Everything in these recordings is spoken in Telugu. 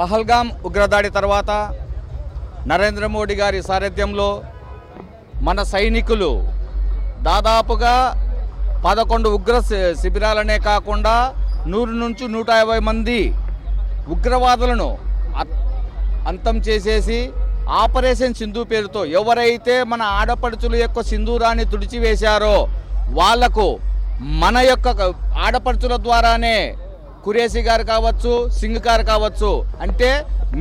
పహల్గాం ఉగ్రదాడి తర్వాత నరేంద్ర మోడీ గారి సారథ్యంలో మన సైనికులు దాదాపుగా పదకొండు ఉగ్ర శి- శిబిరాలనే కాకుండా నూరు నుంచి నూట యాభై మంది ఉగ్రవాదులను అ- అంతం చేసేసి ఆపరేషన్ సింధు పేరుతో ఎవరైతే మన ఆడపడుచుల యొక్క సింధూరాన్ని తుడిచివేశారో వాళ్ళకు మన యొక్క ఆడపడుచుల ద్వారానే కురేసి గారు కావచ్చు సింగ్ గారు కావచ్చు. అంటే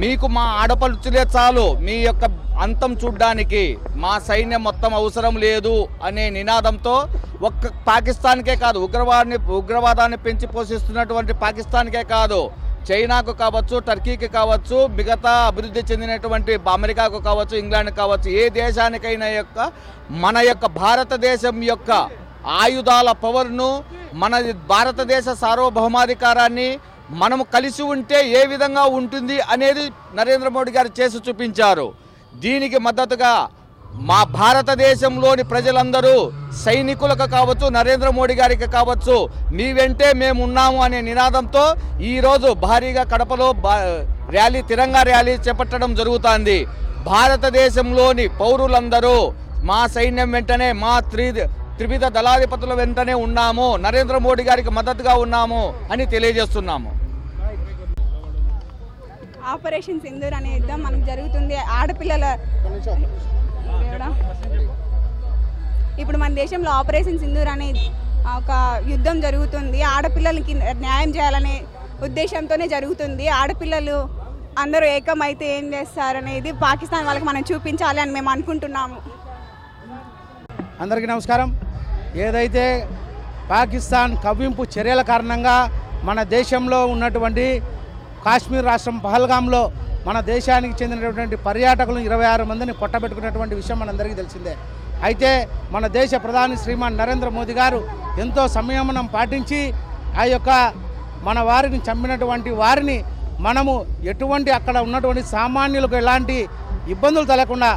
మీకు మా ఆడపడుచులే చాలు మీ యొక్క అంతం చూడ్డానికి. మా సైన్యం మొత్తం అవసరం లేదు అనే నినాదంతో ఒక్క పాకిస్తాన్కే కాదు ఉగ్రవాదాన్ని ఉగ్రవాదాన్ని పెంచి పోషిస్తున్నటువంటి పాకిస్తాన్కే కాదు. చైనాకు కావచ్చు టర్కీకి కావచ్చు మిగతా అభివృద్ధి చెందినటువంటి అమెరికాకు కావచ్చు ఇంగ్లాండ్ కావచ్చు ఏ దేశానికైనా యొక్క మన యొక్క భారతదేశం యొక్క ఆయుధాల పవర్ను మన భారతదేశ సార్వభౌమాధికారాన్ని మనము కలిసి ఉంటే ఏ విధంగా ఉంటుంది అనేది నరేంద్ర మోడీ గారు చేసి చూపించారు. దీనికి మద్దతుగా మా భారతదేశంలోని ప్రజలందరూ సైనికులకు కావచ్చు నరేంద్ర మోడీ గారికి కావచ్చు మీ వెంటే మేము ఉన్నాము అనే నినాదంతో ఈరోజు భారీగా కడపలో ర్యాలీ తిరంగా ర్యాలీ చేపట్టడం జరుగుతోంది. భారతదేశంలోని పౌరులందరూ మా సైన్యం వెంటనే మా త్రి త్రివిధ దళాధిపతుల వెంటనే ఉన్నాము. నరేంద్ర మోడీ గారికి మద్దతుగా ఉన్నాము అని తెలియజేస్తున్నాము. ఆపరేషన్ సింధూర్ అనే యుద్ధం మనకు జరుగుతుంది. ఆడపిల్లల. ఇప్పుడు మన దేశంలో ఆపరేషన్ సింధూర్ అనే ఒక యుద్ధం జరుగుతుంది. ఆడపిల్లలకి న్యాయం చేయాలనే ఉద్దేశంతోనే జరుగుతుంది. ఆడపిల్లలు అందరూ ఏకమైతే ఏం చేస్తారనేది పాకిస్తాన్ వాళ్ళకి మనం చూపించాలి అని మేము అనుకుంటున్నాము. అందరికీ నమస్కారం. ఏదైతే పాకిస్తాన్ కవ్వింపు చర్యల కారణంగా మన దేశంలో ఉన్నటువంటి కాశ్మీర్ రాష్ట్రం పహల్గాంలో మన దేశానికి చెందినటువంటి పర్యాటకులను ఇరవై ఆరు మందిని కొట్టబెట్టుకున్నటువంటి విషయం మనందరికీ తెలిసిందే. అయితే మన దేశ ప్రధాని శ్రీమాన్ నరేంద్ర మోదీ గారు ఎంతో సంయమనం పాటించి ఆ యొక్క మన వారిని చంపినటువంటి వారిని మనము ఎటువంటి అక్కడ ఉన్నటువంటి సామాన్యులకు ఎలాంటి ఇబ్బందులు తలకుండా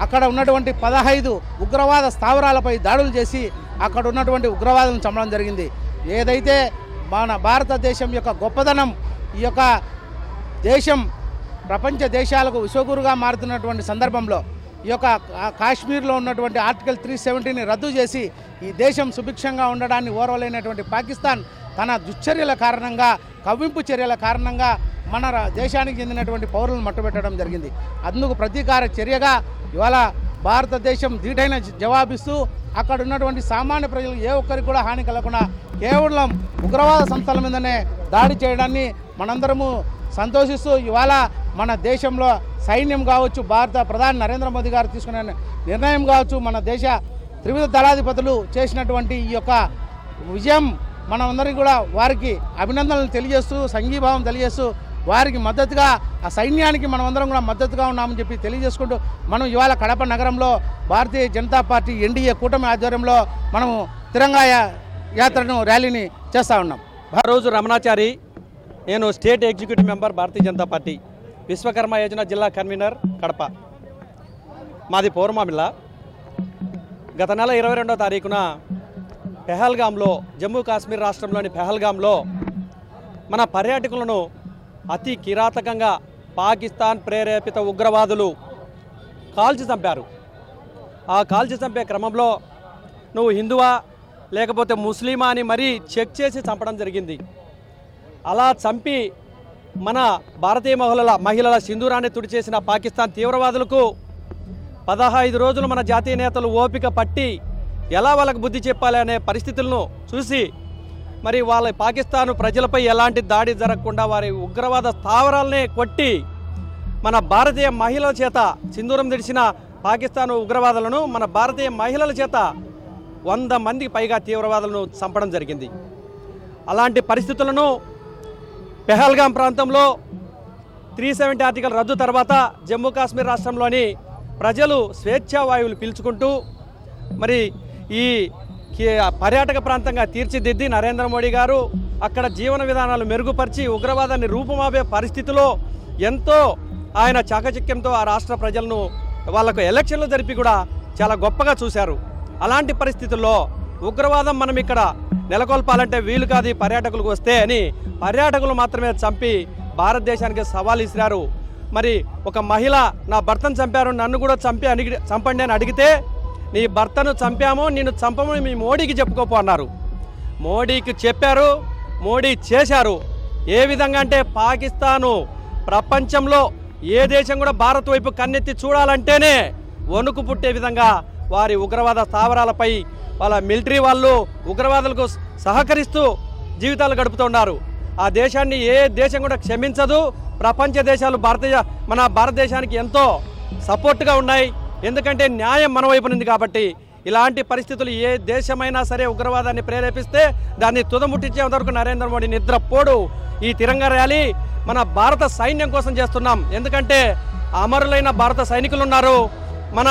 అక్కడ ఉన్నటువంటి పదహైదు ఉగ్రవాద స్థావరాలపై దాడులు చేసి అక్కడ ఉన్నటువంటి ఉగ్రవాదులను చంపడం జరిగింది. ఏదైతే మన భారతదేశం యొక్క గొప్పదనం ఈ యొక్క దేశం ప్రపంచ దేశాలకు విశ్వగురుగా మారుతున్నటువంటి సందర్భంలో ఈ యొక్క కాశ్మీర్లో ఉన్నటువంటి ఆర్టికల్ త్రీ సెవెంటీని రద్దు చేసి ఈ దేశం సుభిక్షంగా ఉండడాన్ని ఓర్వలేనటువంటి పాకిస్తాన్ తన దుశ్చర్యల కారణంగా కవ్వింపు చర్యల కారణంగా మన దేశానికి చెందినటువంటి పౌరులను మట్టుబెట్టడం జరిగింది. అందుకు ప్రతీకార చర్యగా ఇవాళ భారతదేశం ధీటైన జవాబిస్తూ అక్కడ ఉన్నటువంటి సామాన్య ప్రజలు ఏ ఒక్కరికి కూడా హాని కలగకుండా కేవలం ఉగ్రవాద సంస్థల మీదనే దాడి చేయడాన్ని మనందరము సంతోషిస్తూ ఇవాళ మన దేశంలో సైన్యం కావచ్చు భారత ప్రధాని నరేంద్ర మోదీ గారు తీసుకునే నిర్ణయం కావచ్చు మన దేశ త్రివిధ దళాధిపతులు చేసినటువంటి ఈ యొక్క విజయం మనందరికీ కూడా వారికి అభినందనలు తెలియజేస్తూ సంఘీభావం తెలియజేస్తూ వారికి మద్దతుగా ఆ సైన్యానికి మనం అందరం కూడా మద్దతుగా ఉన్నామని చెప్పి తెలియజేసుకుంటూ మనం ఇవాళ కడప నగరంలో భారతీయ జనతా పార్టీ ఎన్డీఏ కూటమి ఆధ్వర్యంలో మనము తిరంగా యాత్రను ర్యాలీని చేస్తూ ఉన్నాం. ఆ రోజు రమణాచారి నేను state executive member Bharatiya Janata Party Vishwakarma Yojana జిల్లా కన్వీనర్ కడప. మాది పౌర్మామిల్ల. గత నెల ఇరవై రెండవ తారీఖున పెహల్గాంలో జమ్మూ కాశ్మీర్ రాష్ట్రంలోని పెహల్గాంలో మన పర్యాటకులను అతి కిరాతకంగా పాకిస్తాన్ ప్రేరేపిత ఉగ్రవాదులు కాల్చి చంపారు. ఆ కాల్చి చంపే క్రమంలో నువ్వు హిందువా లేకపోతే ముస్లిమా అని మరీ చెక్ చేసి చంపడం జరిగింది. అలా చంపి మన భారతీయ మహిళల మహిళల సింధూరాన్ని తుడిచేసిన పాకిస్తాన్ తీవ్రవాదులకు పదహైదు రోజులు మన జాతీయ నేతలు ఓపిక పట్టి ఎలా వాళ్ళకు బుద్ధి చెప్పాలి అనే పరిస్థితులను చూసి మరి వాళ్ళ పాకిస్తాన్ ప్రజలపై ఎలాంటి దాడి జరగకుండా వారి ఉగ్రవాద స్థావరాలనే కొట్టి మన భారతీయ మహిళల చేత సింధూరం తెడిచిన పాకిస్తాన్ ఉగ్రవాదులను మన భారతీయ మహిళల చేత వంద మందికి పైగా తీవ్రవాదులను చంపడం జరిగింది. అలాంటి పరిస్థితులను పెహల్గాం ప్రాంతంలో త్రీ సెవెంటీ ఆర్టికల్ రద్దు తర్వాత జమ్మూ కాశ్మీర్ రాష్ట్రంలోని ప్రజలు స్వేచ్ఛా వాయువులు పీల్చుకుంటూ మరి ఈ పర్యాటక ప్రాంతంగా తీర్చిదిద్ది నరేంద్ర మోడీ గారు అక్కడ జీవన విధానాలు మెరుగుపరిచి ఉగ్రవాదాన్ని రూపుమాపే పరిస్థితిలో ఎంతో ఆయన చాకచక్యంతో ఆ రాష్ట్ర ప్రజలను వాళ్ళకు ఎలక్షన్లు జరిపి కూడా చాలా గొప్పగా చూశారు. అలాంటి పరిస్థితుల్లో ఉగ్రవాదం మనం ఇక్కడ నెలకొల్పాలంటే వీలు కాదు ఈ పర్యాటకులకు వస్తే అని పర్యాటకులు మాత్రమే చంపి భారతదేశానికి సవాల్ ఇసిరారు మరి ఒక మహిళ నా భర్తను చంపారు నన్ను కూడా చంపి అడిగి చంపండి అని అడిగితే నీ భర్తను చంపాము నిన్ను చంపమని మీ మోడీకి చెప్పుకోపో అన్నారు. మోడీకి చెప్పారు మోడీ చేశారు. ఏ విధంగా అంటే పాకిస్తాను ప్రపంచంలో ఏ దేశం కూడా భారత్ వైపు కన్నెత్తి చూడాలంటేనే వణుకు పుట్టే విధంగా వారి ఉగ్రవాద స్థావరాలపై వాళ్ళ మిలిటరీ వాళ్ళు ఉగ్రవాదులకు సహకరిస్తూ జీవితాలు గడుపుతున్నారు ఆ దేశాన్ని ఏ దేశం కూడా క్షమించదు. ప్రపంచ దేశాలు భారతీయ మన భారతదేశానికి ఎంతో సపోర్ట్గా ఉన్నాయి. ఎందుకంటే న్యాయం మన వైపు ఉంది కాబట్టి ఇలాంటి పరిస్థితులు ఏ దేశమైనా సరే ఉగ్రవాదాన్ని ప్రేరేపిస్తే దాన్ని తుదముట్టించే వరకు నరేంద్ర మోడీ నిద్రపోడు. ఈ తిరంగ ర్యాలీ మన భారత సైన్యం కోసం చేస్తున్నాం. ఎందుకంటే అమరులైన భారత సైనికులు ఉన్నారు. మన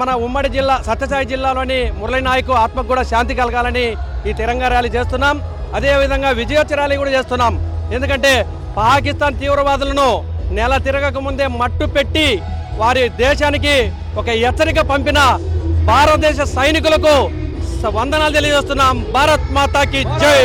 మన ఉమ్మడి జిల్లా సత్యసాయి జిల్లాలోని మురళీ నాయకు ఆత్మకు కూడా శాంతి కలగాలని ఈ తిరంగ ర్యాలీ చేస్తున్నాం. అదేవిధంగా విజయోత్సవ ర్యాలీ కూడా చేస్తున్నాం. ఎందుకంటే పాకిస్తాన్ తీవ్రవాదులను నెల తిరగక ముందే మట్టు పెట్టి వారి దేశానికి ఒక హెచ్చరిక పంపిన భారతదేశ సైనికులకు వందనాలు తెలియజేస్తున్నాం. భారత్ మాతాకి జై.